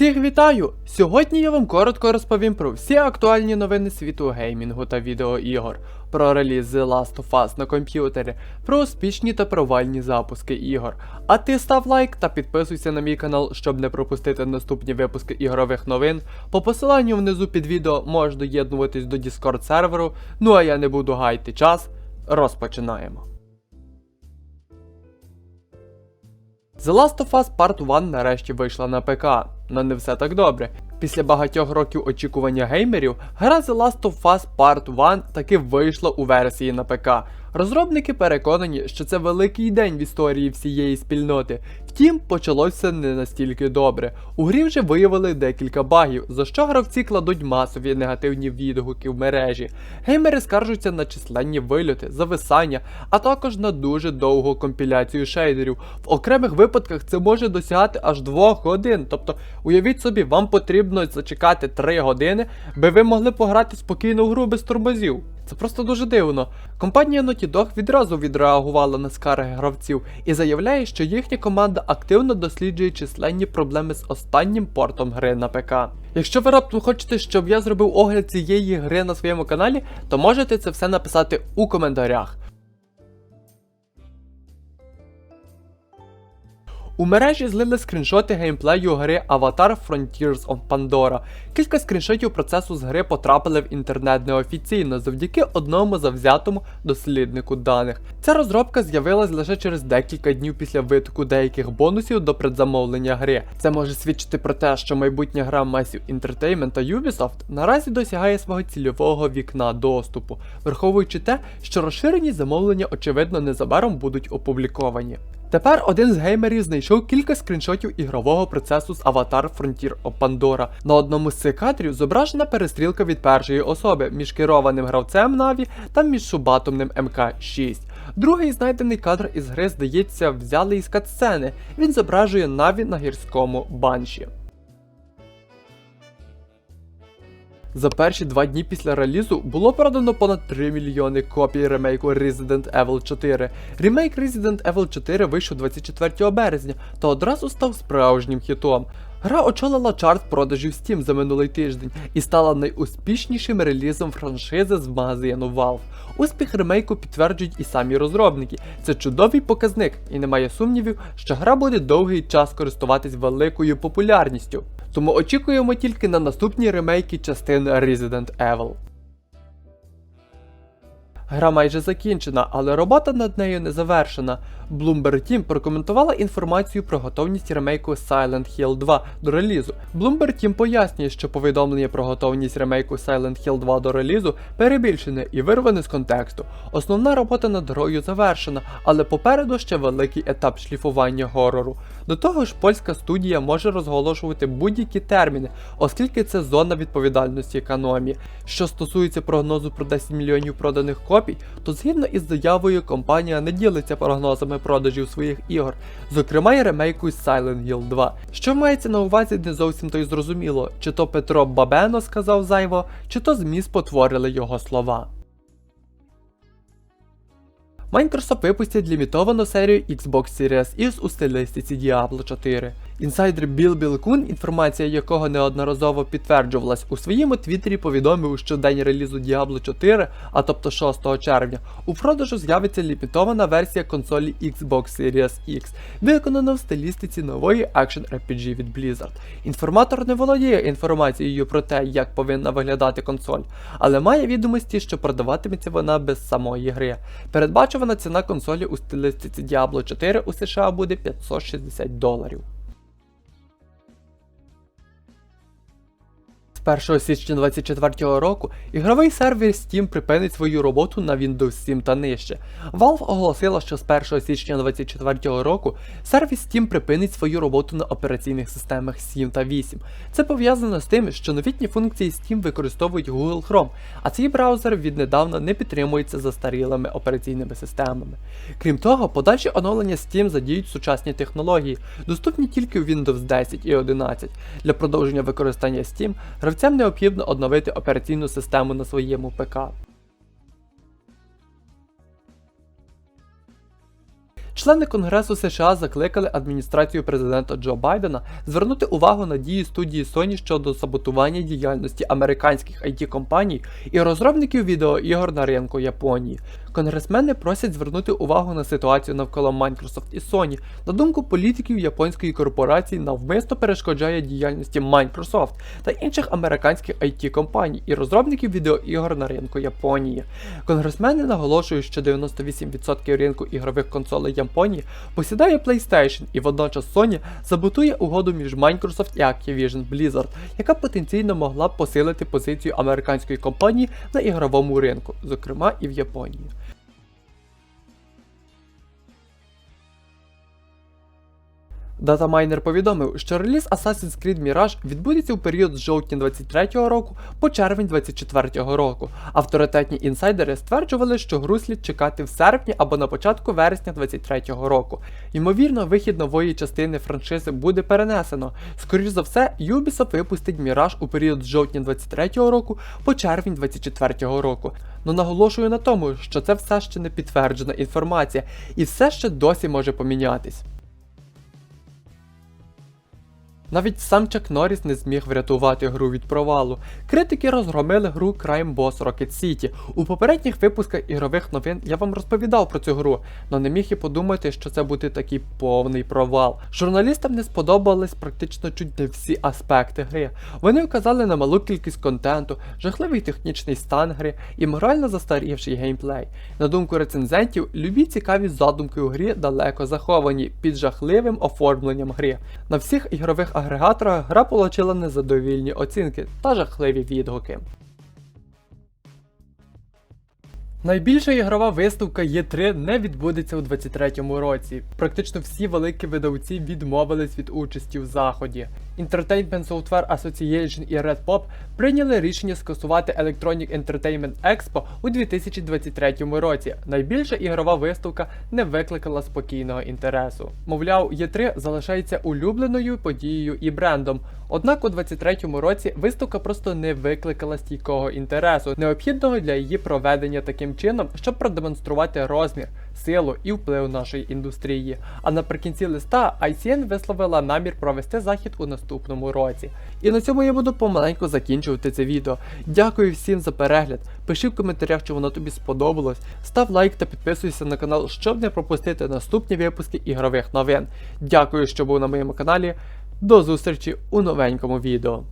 Всіх вітаю! Сьогодні я вам коротко розповім про всі актуальні новини світу геймінгу та відеоігор, про реліз The Last of Us на комп'ютері, про успішні та провальні запуски ігор. А ти став лайк та підписуйся на мій канал, щоб не пропустити наступні випуски ігрових новин. По посиланню внизу під відео можеш доєднуватись до Discord серверу. Ну а я не буду гайти час. Розпочинаємо. The Last of Us Part 1 нарешті вийшла на ПК, але не все так добре. Після багатьох років очікування геймерів, гра The Last of Us Part 1 таки вийшла у версії на ПК. Розробники переконані, що це великий день в історії всієї спільноти. Втім, почалося не настільки добре. У грі вже виявили декілька багів, за що гравці кладуть масові негативні відгуки в мережі. Геймери скаржуться на численні вильоти, зависання, а також на дуже довгу компіляцію шейдерів. В окремих випадках це може досягати аж 2 годин. Тобто, уявіть собі, вам потрібно зачекати 3 години, би ви могли пограти спокійно в гру без тормозів. Це просто дуже дивно. Компанія Naughty Dog відразу відреагувала на скарги гравців і заявляє, що їхня команда активно досліджує численні проблеми з останнім портом гри на ПК. Якщо ви раптом хочете, щоб я зробив огляд цієї гри на своєму каналі, то можете це все написати у коментарях. У мережі злили скріншоти геймплею гри Avatar Frontiers of Pandora. Кілька скріншотів процесу з гри потрапили в інтернет неофіційно завдяки одному завзятому досліднику даних. Ця розробка з'явилась лише через декілька днів після витоку деяких бонусів до предзамовлення гри. Це може свідчити про те, що майбутня гра Massive Entertainment та Ubisoft наразі досягає свого цільового вікна доступу, враховуючи те, що розширені замовлення очевидно незабаром будуть опубліковані. Тепер один з геймерів знайшов кілька скріншотів ігрового процесу з Avatar Frontier of Pandora. На одному з цих кадрів зображена перестрілка від першої особи між керованим гравцем Наві та між субатомним МК-6. Другий знайдений кадр із гри, здається, взяли із катсцени. Він зображує Наві на гірському банші. За перші два дні після релізу було продано понад 3 мільйони копій ремейку Resident Evil 4. Ремейк Resident Evil 4 вийшов 24 березня та одразу став справжнім хітом. Гра очолила чарт продажів Steam за минулий тиждень і стала найуспішнішим релізом франшизи з магазину Valve. Успіх ремейку підтверджують і самі розробники. Це чудовий показник, і немає сумнівів, що гра буде довгий час користуватись великою популярністю. Тому очікуємо тільки на наступні ремейки частин Resident Evil. Гра майже закінчена, але робота над нею не завершена. Bloomberg Team прокоментувала інформацію про готовність ремейку Silent Hill 2 до релізу. Bloomberg Team пояснює, що повідомлення про готовність ремейку Silent Hill 2 до релізу перебільшене і вирване з контексту. Основна робота над грою завершена, але попереду ще великий етап шліфування горору. До того ж, польська студія може розголошувати будь-які терміни, оскільки це зона відповідальності економії. Що стосується прогнозу про 10 мільйонів проданих копій, то згідно із заявою компанія не ділиться прогнозами продажів своїх ігор, зокрема й ремейку Silent Hill 2. Що мається на увазі не зовсім то й зрозуміло, чи то Петро Бабено сказав зайво, чи то ЗМІ спотворили його слова. Microsoft випустять лімітовану серію Xbox Series X у стилістиці Diablo 4. Інсайдер Біл Білкун, інформація якого неодноразово підтверджувалась у своєму твіттері, повідомив, що день релізу Diablo 4, а тобто 6 червня, у продажу з'явиться лімітована версія консолі Xbox Series X, виконана в стилістиці нової Action RPG від Blizzard. Інформатор не володіє інформацією про те, як повинна виглядати консоль, але має відомості, що продаватиметься вона без самої гри. Передбачувана ціна консолі у стилістиці Diablo 4 у США буде 560 доларів. З 1 січня 2024 року ігровий сервер Steam припинить свою роботу на Windows 7 та нижче. Valve оголосила, що з 1 січня 2024 року сервіс Steam припинить свою роботу на операційних системах 7 та 8. Це пов'язано з тим, що новітні функції Steam використовують Google Chrome, а цей браузер віднедавна не підтримується застарілими операційними системами. Крім того, подальші оновлення Steam задіють сучасні технології, доступні тільки у Windows 10 і 11. Для продовження використання Steam гравцям необхідно обновити операційну систему на своєму ПК. члени Конгресу США закликали адміністрацію президента Джо Байдена звернути увагу на дії студії Sony щодо саботування діяльності американських it компаній і розробників відеоігор на ринку Японії. Конгресмени просять звернути увагу на ситуацію навколо Microsoft і Sony. На думку політиків японської корпорації навмисно перешкоджає діяльності Microsoft та інших американських it компаній і розробників відеоігор на ринку Японії. Конгресмени наголошують, що 98% ринку ігрових консолей Японії посідає PlayStation і водночас Sony заботує угоду між Microsoft і Activision Blizzard, яка потенційно могла б посилити позицію американської компанії на ігровому ринку, зокрема і в Японії. Датамайнер повідомив, що реліз Assassin's Creed Mirage відбудеться у період з жовтня 23-го року по червень 24-го року. Авторитетні інсайдери стверджували, що гру слід чекати в серпні або на початку вересня 23-го року. Ймовірно, вихід нової частини франшизи буде перенесено. Скоріш за все, Ubisoft випустить Mirage у період з жовтня 23-го року по червень 24-го року. Но наголошую на тому, що це все ще не підтверджена інформація і все ще досі може помінятись. Навіть сам Чак Норріс не зміг врятувати гру від провалу. Критики розгромили гру Crime Boss Rocket City. У попередніх випусках ігрових новин я вам розповідав про цю гру, але не міг і подумати, що це буде такий повний провал. Журналістам не сподобались практично чуть не всі аспекти гри. Вони вказали на малу кількість контенту, жахливий технічний стан гри і морально застарівший геймплей. На думку рецензентів, любі цікаві задумки у грі далеко заховані під жахливим оформленням гри. На всіх ігрових агрегаторах гра отримала незадовільні оцінки та жахливі відгуки. Найбільша ігрова виставка Є3 не відбудеться у 2023 році. Практично всі великі видавці відмовились від участі в заході. Entertainment Software Association і Red Pop прийняли рішення скасувати Electronic Entertainment Expo у 2023 році. Найбільша ігрова виставка не викликала спокійного інтересу. Мовляв, Є3 залишається улюбленою подією і брендом. Однак у 2023 році виставка просто не викликала стійкого інтересу, необхідного для її проведення таким чином, щоб продемонструвати розмір, силу і вплив нашої індустрії. А наприкінці листа ICN висловила намір провести захід у наступному році. І на цьому я буду помаленьку закінчувати це відео. Дякую всім за перегляд. Пиши в коментарях, чи воно тобі сподобалось. Став лайк та підписуйся на канал, щоб не пропустити наступні випуски ігрових новин. Дякую, що був на моєму каналі. До зустрічі у новенькому відео.